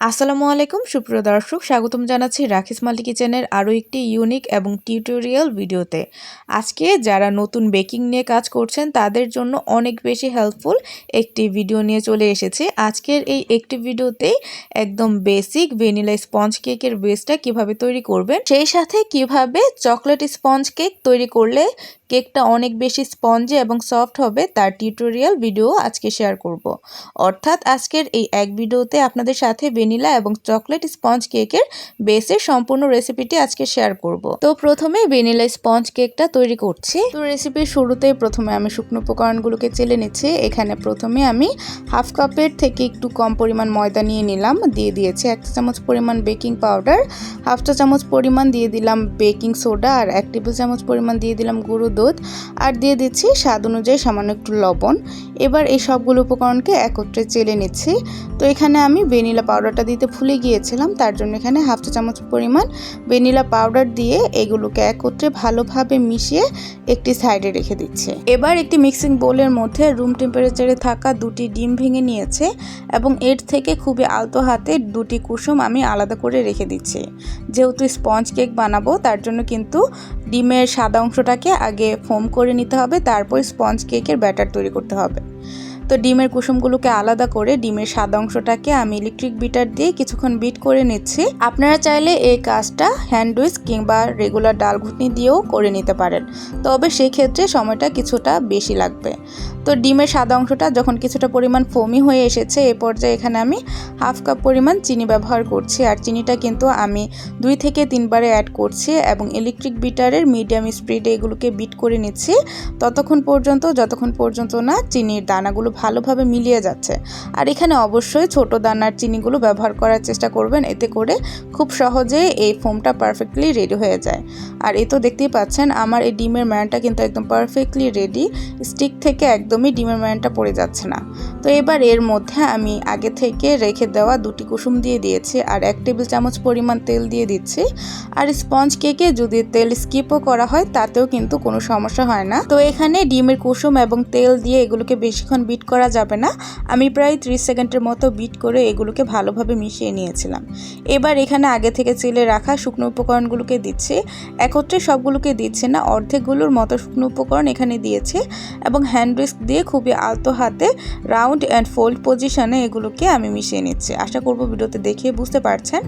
আসসালামু আলাইকুম, সুপ্রিয় দর্শক, স্বাগতম জানাচ্ছি রাখিস মাল্টি কিচেনের আরও একটি ইউনিক এবং টিউটোরিয়াল ভিডিওতে আজকে যারা নতুন বেকিং নিয়ে কাজ করছেন, তাদের জন্য অনেক বেশি হেল্পফুল একটি ভিডিও নিয়ে চলে এসেছে আজকের এই একটি ভিডিওতেই একদম বেসিক ভ্যানিলা স্পঞ্জ কেকের বেসটা কীভাবে তৈরি করবেন, সেই সাথে কীভাবে চকলেট স্পঞ্জ কেক তৈরি করলে কেকটা অনেক বেশি স্পঞ্জে এবং সফট হবে, তার টিউটোরিয়াল ভিডিও আজকে শেয়ার করব। অর্থাৎ আজকের এই এক ভিডিওতে আপনাদের সাথে ভ্যানিলা এবং চকলেট স্পঞ্জ কেকের বেসের সম্পূর্ণ রেসিপিটি আজকে শেয়ার করব। তো প্রথমে ভ্যানিলা স্পঞ্জ কেকটা তৈরি করছি। তো রেসিপির শুরুতেই প্রথমে আমি শুকনো উপকরণগুলোকে চেলে নিচ্ছি। এখানে প্রথমে আমি হাফ কাপের থেকে একটু কম পরিমাণ ময়দা নিয়ে নিলাম। দিয়ে দিয়েছি এক চামচ পরিমাণ বেকিং পাউডার, হাফ চা চামচ পরিমাণ দিয়ে দিলাম বেকিং সোডা আর এক টেবিল চামচ পরিমাণ দিয়ে দিলাম গুঁড়ো দুধ। আর দিয়ে দিচ্ছি স্বাদ অনুযায়ী সামান্য একটু লবণ। এবার এই সবগুলো উপকরণকে একত্রে চেলে নিচ্ছি। তো এখানে আমি ভ্যানিলা পাউডারটা দিতে ভুলে গিয়েছিলাম, তার জন্য এখানে হাফ চা চামচ পরিমাণ ভ্যানিলা পাউডার দিয়ে এগুলোকে একত্রে ভালোভাবে মিশিয়ে একটি সাইডে রেখে দিচ্ছে। এবার একটি মিক্সিং বোলের মধ্যে রুম টেম্পারেচারে থাকা দুটি ডিম ভেঙে নিয়েছে এবং এর থেকে খুবই আলতো হাতে দুটি কুসুম আমি আলাদা করে রেখে দিচ্ছি। যেহেতু স্পঞ্জ কেক বানাবো, তার জন্য কিন্তু ডিমের সাদা অংশটাকে আগে ফোম করে নিতে হবে, তারপর স্পঞ্জ কেকের ব্যাটার তৈরি করতে হবে। তো ডিমের কুসুমগুলোকে আলাদা করে ডিমের সাদা অংশটাকে আমি ইলেকট্রিক বিটার দিয়ে কিছুক্ষণ বিট করে নিচ্ছি। আপনারা চাইলে এই কাজটা হ্যান্ড উইচ কিংবা রেগুলার ডাল ঘুটনি দিয়েও করে নিতে পারেন। তবে সেক্ষেত্রে সময়টা কিছুটা বেশি লাগবে। তো ডিমের সাদা অংশটা যখন কিছুটা পরিমাণ ফোমি হয়ে এসেছে, এ পর্যায়ে এখানে আমি হাফ কাপ পরিমাণ চিনি ব্যবহার করছি। আর চিনিটা কিন্তু আমি দুই থেকে তিনবারে অ্যাড করছি এবং ইলেকট্রিক বিটারের মিডিয়াম স্পিডে এগুলোকে বিট করে নিচ্ছি। ততক্ষণ পর্যন্ত, যতক্ষণ পর্যন্ত না চিনির দানাগুলো ভালোভাবে মিলিয়ে যাচ্ছে। আর এখানে অবশ্যই ছোট দানার চিনিগুলো ব্যবহার করার চেষ্টা করবেন, এতে করে খুব সহজে এই ফোমটা পারফেক্টলি রেডি হয়ে যায়। আর এ তো দেখতেই পাচ্ছেন, আমার এই ডিমের ম্যানটা কিন্তু একদম পারফেক্টলি রেডি স্টিক থেকে একদমই ডিমের ম্যানটা পড়ে যাচ্ছে না। তো এবার এর মধ্যে আমি আগে থেকে রেখে দেওয়া দুটি কুসুম দিয়ে দিয়েছি আর এক টেবিল চামচ পরিমাণ তেল দিয়ে দিচ্ছি। আর স্পঞ্জ কেকে যদি তেল স্কিপও করা হয়, তাতেও কিন্তু কোনো সমস্যা হয় না। তো এখানে ডিমের কুসুম এবং তেল দিয়ে এগুলোকে বেশিক্ষণ বিট করা যাবে না। আমি প্রায় ত্রিশ সেকেন্ডের মতো বিট করে এগুলোকে ভালোভাবে মিশিয়ে নিয়েছিলাম। এবার এখানে আগে থেকে চিলে রাখা শুকনো উপকরণগুলোকে দিচ্ছি। একত্রে সবগুলোকে দিচ্ছে না, অর্ধেকগুলোর মতো শুকনো উপকরণ এখানে দিয়েছে এবং হ্যান্ড উইস্ক দিয়ে খুবই আলতো হাতে রাউন্ড অ্যান্ড ফোল্ড পজিশনে এগুলোকে আমি মিশিয়ে নিচ্ছি। আশা করব ভিডিওতে দেখে বুঝতে পারছেন।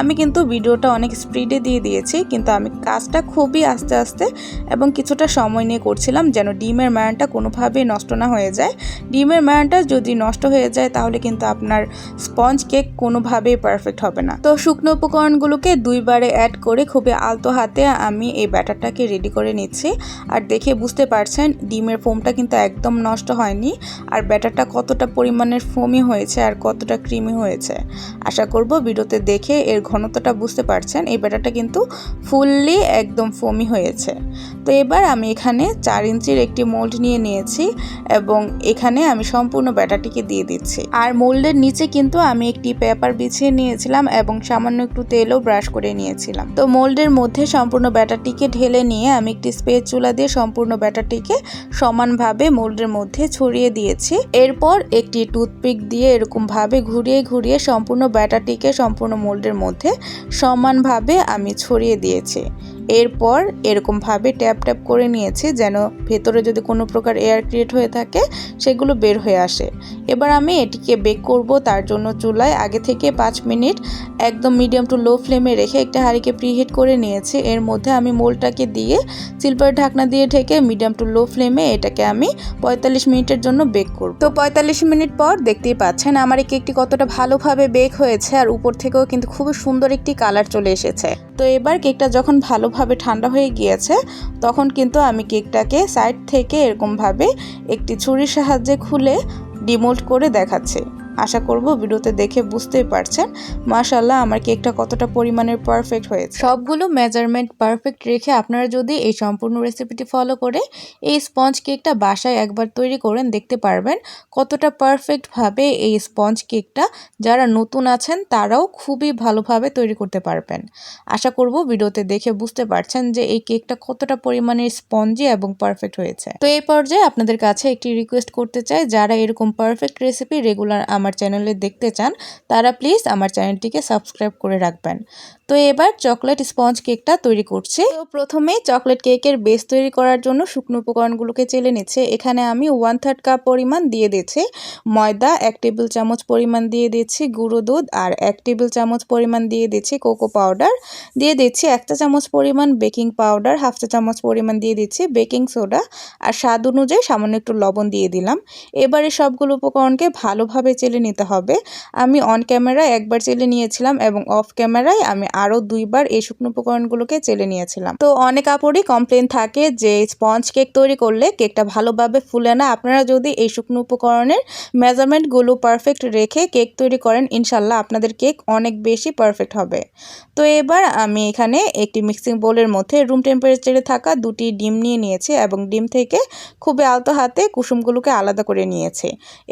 আমি কিন্তু ভিডিওটা অনেক স্পিডে দিয়ে দিয়েছি, কিন্তু আমি কাজটা খুবই আস্তে আস্তে এবং কিছুটা সময় নিয়ে করছিলাম যেন ডিমের ম্যানটা কোনোভাবেই নষ্ট না হয়ে যায়। ডিমের ম্যানটা যদি নষ্ট হয়ে যায়, তাহলে কিন্তু আপনার স্পঞ্জ কেক কোনোভাবেই পারফেক্ট হবে না। তো শুকনো উপকরণগুলোকে দুইবারে অ্যাড করে খুবই আলতো হাতে আমি এই ব্যাটারটাকে রেডি করে নিচ্ছি। আর দেখে বুঝতে পারছেন, ডিমের ফোমটা কিন্তু একদম নষ্ট হয়নি আর ব্যাটারটা কতটা পরিমাণের ফোমি হয়েছে আর কতটা ক্রিমি হয়েছে। আশা করব ভিডিওতে দেখে এর ঘনত্বটা বুঝতে পারছেন, এই ব্যাটারটা কিন্তু ফুললি একদম ফোমি হয়েছে। তো এবার আমি এখানে চার ইঞ্চির একটি মোল্ড নিয়ে নিয়েছি এবং এখানে আমি সম্পূর্ণ ব্যাটারটিকে দিয়ে দিচ্ছি। আর মোল্ডের নিচে কিন্তু আমি একটি পেপার বিছিয়ে নিয়েছিলাম এবং সামান্য একটু তেলও ব্রাশ করে নিয়েছিলাম। তো মোল্ডের মধ্যে সম্পূর্ণ ব্যাটারটিকে ঢেলে নিয়ে আমি একটি স্পেস চুলা দিয়ে সম্পূর্ণ ব্যাটারটিকে সমানভাবে মোল্ডের মধ্যে ছড়িয়ে দিয়েছি। এরপর একটি টুথপিক দিয়ে এরকমভাবে ঘুরিয়ে ঘুরিয়ে সম্পূর্ণ ব্যাটারটিকে সম্পূর্ণ মোল্ডের মধ্যে সমানভাবে আমি ছড়িয়ে দিয়েছি। এরপর এরকমভাবে ট্যাপ ট্যাপ করে নিয়েছি যেন ভেতরে যদি কোনো প্রকার এয়ার ক্রিয়েট হয়ে থাকে, সেগুলো বের হয়ে আসে। এবার আমি এটিকে বেক করব তার জন্য চুলায়। আগে থেকে পাঁচ মিনিট একদম মিডিয়াম টু লো ফ্লেমে রেখে একটা হাঁড়িকে প্রিহিট করে নিয়েছি। এর মধ্যে আমি মোলটাকে দিয়ে সিলভার ঢাকনা দিয়ে ঢেকে মিডিয়াম টু লো ফ্লেমে এটাকে আমি পঁয়তাল্লিশ মিনিটের জন্য বেক করব। তো পঁয়তাল্লিশ মিনিট পর দেখতেই পাচ্ছেন আমার এই কেকটি কতটা ভালোভাবে বেক হয়েছে আর উপর থেকেও কিন্তু খুবই সুন্দর একটি কালার চলে এসেছে। তো এবার কেকটা যখন ভালোভাবে ঠান্ডা হয়ে গিয়েছে, তখন কিন্তু আমি কেকটাকে সাইড থেকে এরকমভাবে একটি ছুরির সাহায্যে খুলে ডিমোল্ড করে দেখাচ্ছে। আশা করব ভিডিওতে দেখে বুঝতেই পারছেন। মাশাল্লাহ আমার কেকটা কতটা পরিমাণের পারফেক্ট হয়েছে। সবগুলো মেজারমেন্ট পারফেক্ট রেখে আপনারা যদি এই সম্পূর্ণ রেসিপিটি ফলো করে এই স্পঞ্জ কেকটা বাসায় একবার তৈরি করেন, দেখতে পারবেন কতটা পারফেক্টভাবে এই স্পঞ্জ কেকটা যারা নতুন আছেন, তারাও খুবই ভালোভাবে তৈরি করতে পারবেন। আশা করব ভিডিওতে দেখে বুঝতে পারছেন যে এই কেকটা কতটা পরিমাণের স্পঞ্জি এবং পারফেক্ট হয়েছে। তো এই পর্যায়ে আপনাদের কাছে একটি রিকোয়েস্ট করতে চাই, যারা এরকম পারফেক্ট রেসিপি রেগুলার আমার চ্যানেলে দেখতে চান, তারা প্লিজ আমার চ্যানেলটিকে সাবস্ক্রাইব করে রাখবেন। তো এবার চকলেট স্পঞ্জ কেকটা তৈরি করছি। তো প্রথমেই চকলেট কেকের বেস তৈরি করার জন্য শুকনো উপকরণগুলোকে চেলে নিচ্ছে। এখানে আমি ওয়ান থার্ড কাপ পরিমাণ দিয়ে দিচ্ছি ময়দা, এক টেবিল চামচ পরিমাণ দিয়ে দিচ্ছি গুঁড়ো দুধ আর এক টেবিল চামচ পরিমাণ দিয়ে দিচ্ছি কোকো পাউডার। দিয়ে দিচ্ছি একটা চামচ পরিমাণ বেকিং পাউডার, হাফ চা চামচ পরিমাণ দিয়ে দিচ্ছি বেকিং সোডা আর স্বাদ অনুযায়ী সামান্য একটু লবণ দিয়ে দিলাম। এবারে সবগুলো উপকরণকে ভালোভাবে চেলে নিতে হবে। আমি অন ক্যামেরায় একবার চেলে নিয়েছিলাম এবং অফ ক্যামেরায় আমি আরও দুইবার এই শুকনো উপকরণগুলোকে চেলে নিয়েছিলাম। তো অনেক কাপড়ই কমপ্লেন থাকে যে স্পঞ্জ কেক তৈরি করলে কেকটা ভালোভাবে ফুলে না। আপনারা যদি এই শুকনো উপকরণের মেজারমেন্টগুলো পারফেক্ট রেখে কেক তৈরি করেন, ইনশাল্লাহ আপনাদের কেক অনেক বেশি পারফেক্ট হবে। তো এবার আমি এখানে একটি মিক্সিং বোলের মধ্যে রুম টেম্পারেচারে থাকা দুটি ডিম নিয়ে নিয়েছি এবং ডিম থেকে খুবই আলতো হাতে কুসুমগুলোকে আলাদা করে নিয়েছে।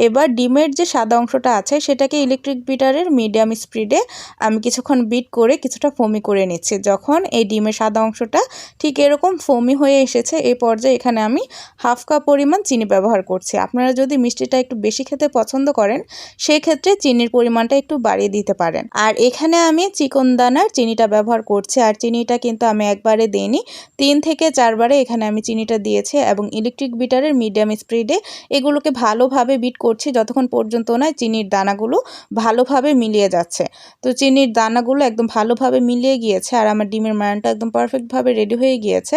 এবার ডিমের যে সাদা অংশটা আছে সেটাকে ইলেকট্রিক বিটারের মিডিয়াম স্পিডে আমি কিছুক্ষণ বিট করে কিছুটা ফমি করে নিচ্ছি। যখন এই ডিমের সাদা অংশটা ঠিক এরকম ফমি হয়ে এসেছে এই পর্যায়ে এখানে আমি হাফ কাপ পরিমাণ চিনি ব্যবহার করছি। আপনারা যদি মিষ্টিটা একটু বেশি খেতে পছন্দ করেন সেই ক্ষেত্রে চিনির পরিমাণটা একটু বাড়িয়ে দিতে পারেন। আর এখানে আমি চিকন দানার চিনিটা ব্যবহার করছি, আর চিনিটা কিন্তু আমি একবারে দিইনি। তিন থেকে চারবারে এখানে আমি চিনিটা দিয়েছি এবং ইলেকট্রিক বিটারের মিডিয়াম স্পিডে এগুলোকে ভালোভাবে বিট করছি, যতক্ষণ পর্যন্ত না চিনির দানাগুলো ভালোভাবে মিলিয়ে যাচ্ছে। তো চিনির দানাগুলো একদম ভালোভাবে মিলিয়ে গিয়েছে আর আমার ডিমের মায়নটা একদম পারফেক্টভাবে রেডি হয়ে গিয়েছে।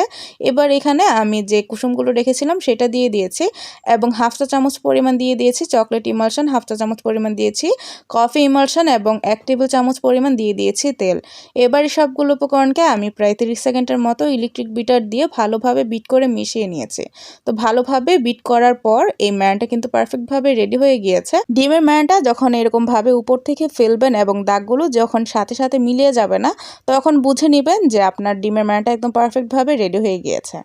এবার এখানে আমি যে কুসুমগুলো রেখেছিলাম সেটা দিয়ে দিয়েছি এবং হাফ চা চামচ পরিমাণ দিয়ে দিয়েছি চকলেট ইমালশন হাফ চা চামচ পরিমাণ দিয়েছি কফি ইমালশন এবং এক টেবিল চামচ পরিমাণ দিয়ে দিয়েছি তেল। এবার সবগুলো উপকরণকে আমি প্রায় তিরিশ সেকেন্ডের মতো ইলেকট্রিক বিটার দিয়ে ভালোভাবে বিট করে মিশিয়ে নিয়েছি। তো ভালোভাবে বিট করার পর এই ম্যানটা কিন্তু পারফেক্টভাবে রেডি হয়ে গিয়েছে। ডিমের ম্যানটা যখন এরকমভাবে উপর থেকে ফেলবেন এবং দাগগুলো যখন সাথে সাথে মিলিয়ে যাবে না, তখন বুঝে নেবেন যে আপনার ডিমের ম্যানটা একদম পারফেক্টভাবে রেডি হয়ে গিয়েছে।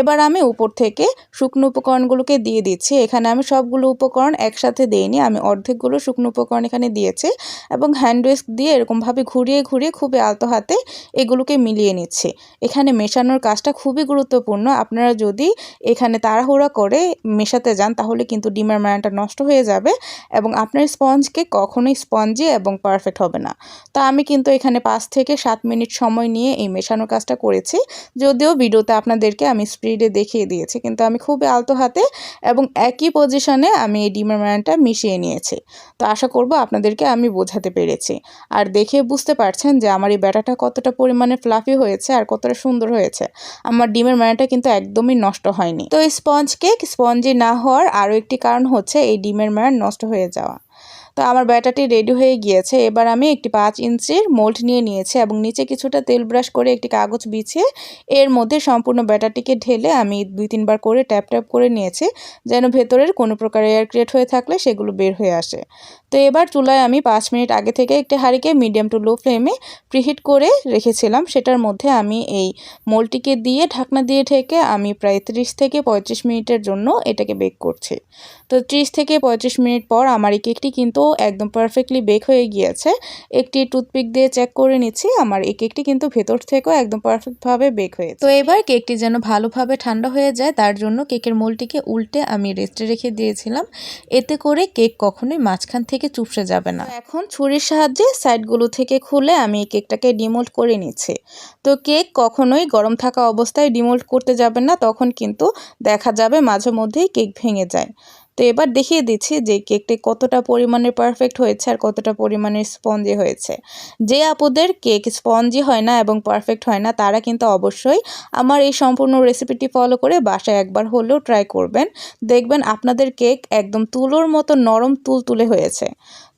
এবার আমি উপর থেকে শুকনো উপকরণগুলোকে দিয়ে দিচ্ছি। এখানে আমি সবগুলো উপকরণ একসাথে দিইনি, আমি অর্ধেকগুলো শুকনো উপকরণ এখানে দিয়েছি এবং হ্যান্ড উইস্ক দিয়ে এরকমভাবে ঘুরিয়ে ঘুরিয়ে খুবই আলতো হাতে এগুলোকে মিলিয়ে নিচ্ছি। এখানে মেশানোর কাজটা খুবই গুরুত্বপূর্ণ। আপনারা যদি এখানে তাড়াহুড়া করে মেশাতে যান, তাহলে কিন্তু ডিমের মায়ানটা নষ্ট হয়ে যাবে এবং আপনার স্পঞ্জকে কখনোই স্পঞ্জি এবং পারফেক্ট হবে না। তো আমি কিন্তু এখানে পাঁচ থেকে সাত মিনিট সময় নিয়ে এই মেশানোর কাজটা করেছি। যদিও ভিডিওতে আপনাদেরকে আমি স্পিডে দেখিয়ে দিয়েছি, কিন্তু আমি খুবই আলতো হাতে এবং একই পজিশনে আমি এই ডিমের মায়ানটা মিশিয়ে নিয়েছি। তো আশা করব আপনাদেরকে আমি বোঝাতে পেরেছি। আর দেখে বুঝতে পারছেন যে আমার এই ব্যাটাটা কতটা পরিমাণে ফ্লাফি হয়েছে আর কতটা সুন্দর হয়েছে। আমার ডিমের মায়াটা কিন্তু একদমই নষ্ট হয়নি। তো এই স্পঞ্জ কেক স্পঞ্জি না হওয়ার আরও একটি কারণ হচ্ছে এই ডিমের মায়ার নষ্ট হয়ে যাওয়া। তো আমার ব্যাটারটি রেডি হয়ে গিয়েছে। এবার আমি একটি পাঁচ ইঞ্চির মোল্ড নিয়ে নিয়েছি এবং নিচে কিছুটা তেল ব্রাশ করে একটি কাগজ বিছিয়ে এর মধ্যে সম্পূর্ণ ব্যাটারটিকে ঢেলে আমি দুই তিনবার করে ট্যাপ ট্যাপ করে নিয়েছি যেন ভেতরের কোনো প্রকার এয়ার ক্রিয়েট হয়ে থাকলে সেগুলো বের হয়ে আসে। তো এবার চুলায় আমি পাঁচ মিনিট আগে থেকে একটি হাঁড়িকে মিডিয়াম টু লো ফ্লেমে প্রিহিট করে রেখেছিলাম। সেটার মধ্যে আমি এই মোলটিকে দিয়ে ঢাকনা দিয়ে ঠেকে আমি প্রায় ত্রিশ থেকে পঁয়ত্রিশ মিনিটের জন্য এটাকে বেক করছি। তো ত্রিশ থেকে পঁয়ত্রিশ মিনিট পর আমার এই কেকটি কিন্তু একদম পারফেক্টলি বেক হয়ে গিয়েছে। একটি টুথপিক দিয়ে চেক করে নিচ্ছি। আমার এই কেকটি কিন্তু ভেতর থেকেও একদম পারফেক্টভাবে বেক হয়ে তো এবার কেকটি যেন ভালোভাবে ঠান্ডা হয়ে যায় তার জন্য কেকের মোলটিকে উল্টে আমি রেস্টে রেখে দিয়েছিলাম। এতে করে কেক কখনোই মাঝখান থেকে চুপসে যাবে না। এখন ছুরির সাহায্যে সাইডগুলো থেকে খুলে আমি এই কেকটাকে ডিমোল্ড করে নিচ্ছি। তো কেক কখনোই গরম থাকা অবস্থায় ডিমোল্ড করতে যাবেন না তখন কিন্তু দেখা যাবে মাঝে মধ্যেই কেক ভেঙে যায়। তো এবার দেখিয়ে দিচ্ছি যে কেকটি কতটা পরিমাণে পারফেক্ট হয়েছে আর কতটা পরিমাণে স্পঞ্জি হয়েছে। যে আপুদের কেক স্পঞ্জি হয় না এবং পারফেক্ট হয় না, তারা কিন্তু অবশ্যই আমার এই সম্পূর্ণ রেসিপিটি ফলো করে বাসায় একবার হলেও ট্রাই করবেন। দেখবেন আপনাদের কেক একদম তুলোর মতো নরম তুল তুলে হয়েছে।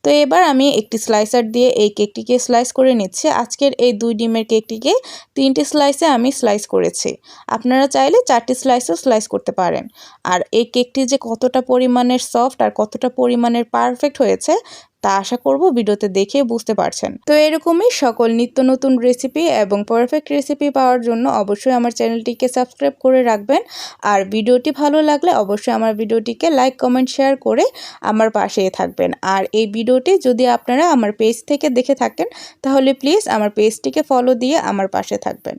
তো এবার আমি একটি স্লাইসার দিয়ে এই কেকটিকে স্লাইস করে নিচ্ছি। আজকের এই দুই ডিমের কেকটিকে তিনটি স্লাইসে আমি স্লাইস করেছি। আপনারা চাইলে চারটি স্লাইসও স্লাইস করতে পারেন। আর এই কেকটি যে কতটা পরিমাণের সফট আর কতটা পরিমাণের পারফেক্ট হয়েছে তা আশা করব ভিডিওতে দেখে বুঝতে পারছেন। তো এরকমই সকল নিত্য নতুন রেসিপি এবং পারফেক্ট রেসিপি পাওয়ার জন্য অবশ্যই আমার চ্যানেলটিকে সাবস্ক্রাইব করে রাখবেন। আর ভিডিওটি ভালো লাগলে অবশ্যই আমার ভিডিওটিকে লাইক কমেন্ট শেয়ার করে আমার পাশেই থাকবেন। আর এই ভিডিওটি যদি আপনারা আমার পেজ থেকে দেখে থাকেন, তাহলে প্লিজ আমার পেজটিকে ফলো দিয়ে আমার পাশে থাকবেন।